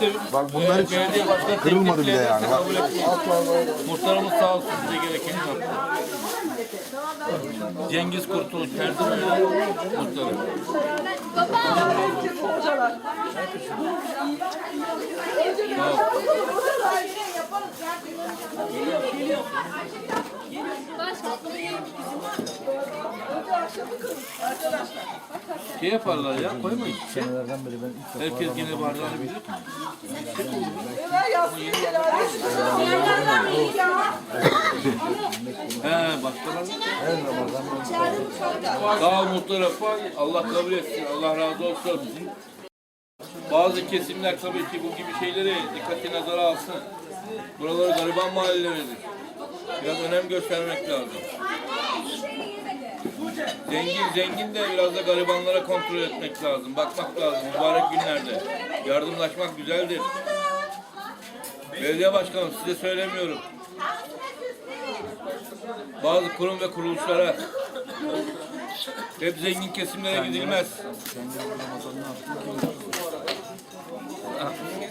de Bak bunlar hiç belediye başkanı kırılmadı bile tekliflerini yani. Bak. kabul. Muhtarımız sağ olsun size gerekeni yaptı. Cengiz Kurtuluş Terzimen muhtarı. Şey yaparlar ya koymayın. Herkes yine bardağını bilir. He başkaları. Sağ ol muhtarım. Allah kabul etsin. Allah razı olsun. Bazı kesimler tabii ki bu gibi şeyleri dikkate nazara alsın. Buraları gariban mahalleleridir. Biraz önem göstermek lazım. Zengin zengin de biraz da garibanlara kontrol etmek lazım. Bakmak lazım mübarek günlerde. Yardımlaşmak güzeldir. Belediye başkanım size söylemiyorum. Bazı kurum ve kuruluşlara hep zengin kesimlere gidilmez.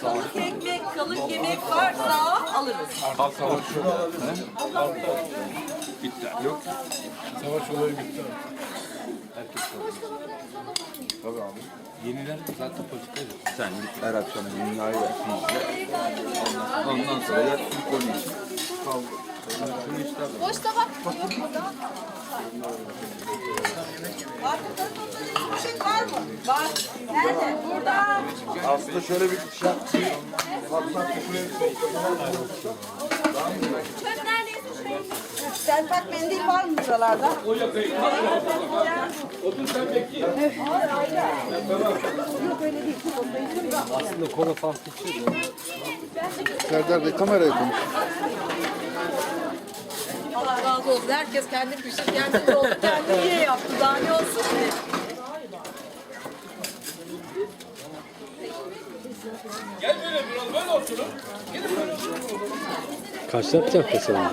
Kalık ekmek, kalık yemek varsa alırız. Bitti. Tabii abi. Yeniler zaten politikacı. Sen git her akşam dünyayı işte. Ondan sonra yat ilk onun için. Abi. Boş tabak. Artık poşet var mı? Var. Nerede? Burada. Aslında şöyle bir şey WhatsApp Çöp neredeyse Selpak mendil var mı buralarda? Serdar Bey kameraya konuş. Allah razı olsun. Herkes kendi pişir, kendi oldu, kendi iyi yaptı. Daha ne olsun ki? Gel böyle biraz böyle oturun. Kaç yapacak mesela?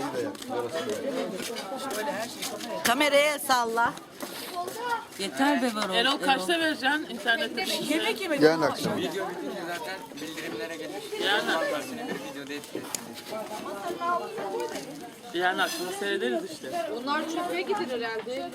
Yani Kameraya salla. Yeter be var o. Erol kaçta vereceksin internette? Yemek yemek. yarın akşam. Yarın akşam. Yarın akşam seyrederiz işte. Onlar çöpe gidilir herhalde.